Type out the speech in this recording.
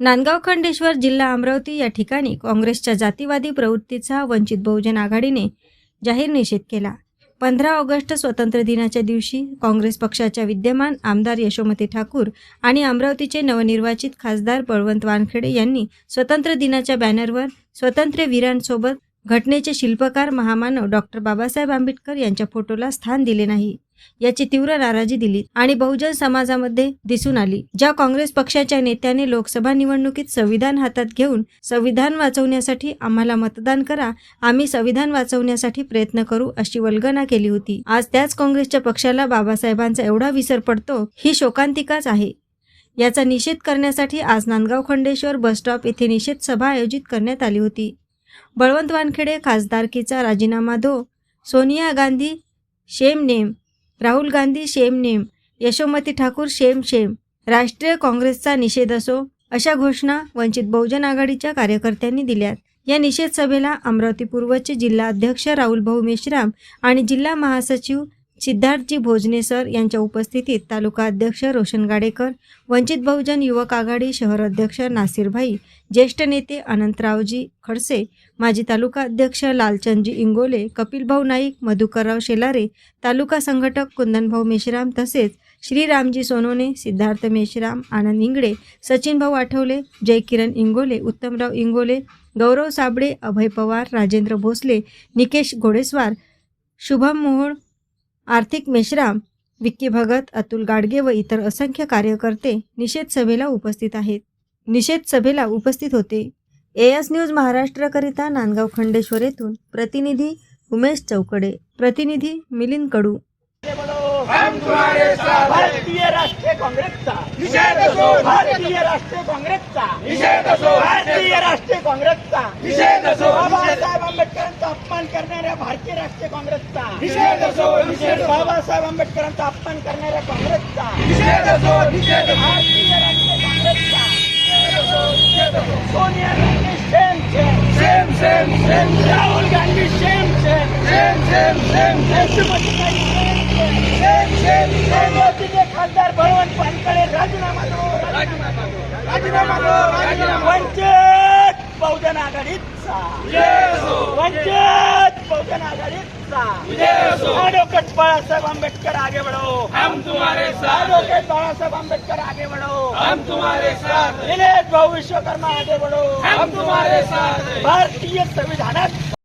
नांदगाव खंडेश्वर जिल्हा अमरावती या ठिकाणी काँग्रेसच्या जातीवादी प्रवृत्तीचा वंचित बहुजन आघाडीने जाहीर निषेध केला. पंधरा ऑगस्ट स्वातंत्र्य दिनाच्या दिवशी काँग्रेस पक्षाच्या विद्यमान आमदार यशोमती ठाकूर आणि अमरावतीचे नवनिर्वाचित खासदार बळवंत वानखेडे यांनी स्वतंत्र दिनाच्या बॅनरवर स्वतंत्र वीरांसोबत घटनेचे शिल्पकार महामानव डॉक्टर बाबासाहेब आंबेडकर यांच्या फोटोला स्थान दिले नाही. याची तीव्र नाराजी दिली आणि बहुजन समाजामध्ये दिसून आली. ज्या काँग्रेस पक्षाच्या नेत्याने लोकसभा निवडणुकीत संविधान हातात घेऊन संविधान वाचवण्यासाठी आम्हाला मतदान करा आम्ही संविधान वाचवण्यासाठी प्रयत्न करू अशी वल्गना केली होती. आज त्याच काँग्रेसच्या पक्षाला बाबासाहेबांचा एवढा विसर पडतो ही शोकांतिकाच आहे. याचा निषेध करण्यासाठी आज नांदगाव खंडेश्वर बसस्टॉप येथे निषेध सभा आयोजित करण्यात आली होती. बळवंत वानखेडे खासदारकीचा राजीनामा दो. Sonia Gandhi shame name. Rahul Gandhi shame name. Yashomati Thakur shame shame. राष्ट्रीय काँग्रेसचा निषेध असो अशा घोषणा वंचित बहुजन आघाडीच्या कार्यकर्त्यांनी दिल्यात. या निषेध सभेला अमरावती पूर्वचे जिल्हा अध्यक्ष राहुल भाऊ मेश्राम आणि जिल्हा महासचिव सिद्धार्थजी भोजने सर यांच्या उपस्थितीत तालुका अध्यक्ष रोशन गाडेकर वंचित बहुजन युवक आघाडी शहर अध्यक्ष नासिरभाई ज्येष्ठ नेते अनंतरावजी खडसे माजी तालुका अध्यक्ष लालचंदजी इंगोले कपिलभाऊ नाईक मधुकरराव शेलारे तालुका संघटक कुंदनभाऊ मेश्राम तसेच श्रीरामजी सोनोने सिद्धार्थ मेश्राम आनंद इंगडे सचिनभाऊ आठवले जय किरण इंगोले उत्तमराव इंगोले गौरव साबळे अभय पवार राजेंद्र भोसले निकेश घोडेस्वार शुभम मोहोळ आर्थिक मेश्राम विक्की भगत अतुल गाडगे व इतर असंख्य कार्यकर्ते निषेध सभेला उपस्थित आहेत. निषेध सभेला उपस्थित होते. एएस न्यूज महाराष्ट्राकरिता नांदगाव खंडेश्वर येथून प्रतिनिधी उमेश चौकडे प्रतिनिधी मिलिंद कडू. भारतीय राष्ट्रीय काँग्रेसचा निषेध असो भारतीय राष्ट्रीय काँग्रेसचा निषेध असो भारतीय राष्ट्रीय काँग्रेसचा निषेध असो बाबासाहेब आंबेडकरांचा अपमान करणाऱ्या भारतीय राष्ट्रीय काँग्रेसचा निषेध बाबासाहेब आंबेडकरांचा अपमान करणाऱ्या काँग्रेसचा. भारतीय राष्ट्रीय काँग्रेसचा. Sonia Gandhi shame same same same Rahul Gandhi same same same same same same खासदार बळवंत वानकडे राजीनामा दो राजीनामा दो. राजीनामा वंचित बहुजन आघाडीचा. असो वंचित. आघाडीचा ॲडव्होकेट बाळासाहेब आंबेडकर आगे बढ़ो हम तुम्हारे साथ ॲडव्होकेट बाळासाहेब आंबेडकर आगे बढ़ो हम तुम्हारे साथ दिनेश भाऊ विश्वकर्मा आगे बढ़ो हम तुम्हारे साथ भारतीय संविधानात